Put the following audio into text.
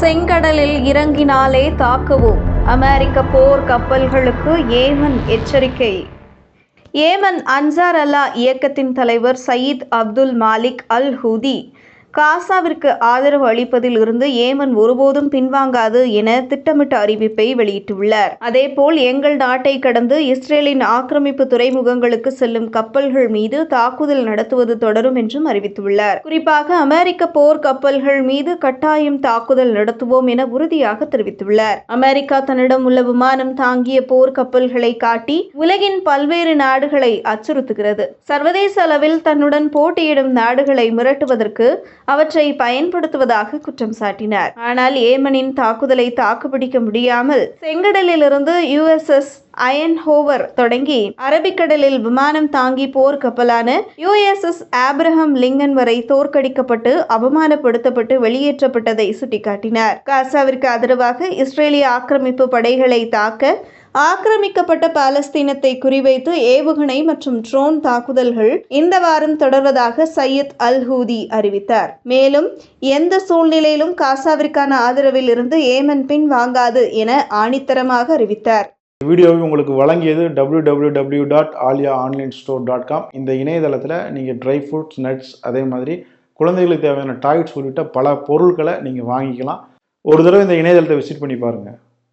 செங்கடலில் இறங்கினாலே தாக்குவோம். அமெரிக்க போர் கப்பல்களுக்கு ஏமன் எச்சரிக்கை. ஏமன் அன்சார் அல்லா இயக்கத்தின் தலைவர் Sayyid Abdul Malik al Houthi காசாவிற்கு ஆதரவு அளிப்பதில் இருந்து ஏமன் ஒருபோதும் பின்வாங்காது என திட்டமிட்ட அறிவிப்பை வெளியிட்டுள்ளார். அதேபோல் எங்கள் நாட்டை கடந்து இஸ்ரேலின் ஆக்கிரமிப்பு துறைமுகங்களுக்கு செல்லும் கப்பல்கள் மீது தாக்குதல் நடத்துவது தொடரும் என்றும் அறிவித்துள்ளார். குறிப்பாக அமெரிக்க போர் கப்பல்கள் மீது கட்டாயம் தாக்குதல் நடத்துவோம் என உறுதியாக தெரிவித்துள்ளார். அமெரிக்கா தன்னிடம் உள்ள விமானம் தாங்கிய போர் கப்பல்களை காட்டி உலகின் பல்வேறு நாடுகளை அச்சுறுத்துகிறது. சர்வதேச அளவில் தன்னுடன் போட்டியிடும் நாடுகளை மிரட்டுவதற்கு அவற்றை பயன்படுத்துவதாக குற்றம் சாட்டினார். ஆனால் ஏமனின் தாக்குதலை தாக்குப்பிடிக்க முடியாமல் செங்கடலிலிருந்து யுஎஸ்எஸ் அயன் ஹோவர் தொடங்கி அரபிக்கடலில் விமானம் தாங்கி போர் கப்பலான யுஎஸ்எஸ் ஆப்ரஹாம் லிங்கன் வரை தோற்கடிக்கப்பட்டு அவமானப்படுத்தப்பட்டு வெளியேற்றப்பட்டதை சுட்டிக்காட்டினார். காசாவிற்கு ஆதரவாக இஸ்ரேலிய ஆக்கிரமிப்பு படைகளை தாக்க ஆக்கிரமிக்கப்பட்ட பாலஸ்தீனத்தை குறிவைத்து ஏவுகணை மற்றும் ட்ரோன் தாக்குதல்கள் இந்த வாரம் தொடர்வதாக சையத் அல் ஹூதி அறிவித்தார். மேலும் எந்த சூழ்நிலையிலும் காசாவிற்கான ஆதரவில் இருந்து ஏமன் பின் வாங்காது என ஆணித்தரமாக அறிவித்தார். வீடியோவை உங்களுக்கு வழங்கியது W W W dot Aaliya online store dot com இந்த இணையதளத்தில் நீங்கள் ட்ரை ஃப்ரூட்ஸ் நட்ஸ் அதே மாதிரி குழந்தைகளுக்கு தேவையான டாய்ஸ் உள்ளிட்ட பல பொருட்களை நீங்கள் வாங்கிக்கலாம். ஒரு தடவை இந்த இணையதளத்தை விசிட் பண்ணி பாருங்கள்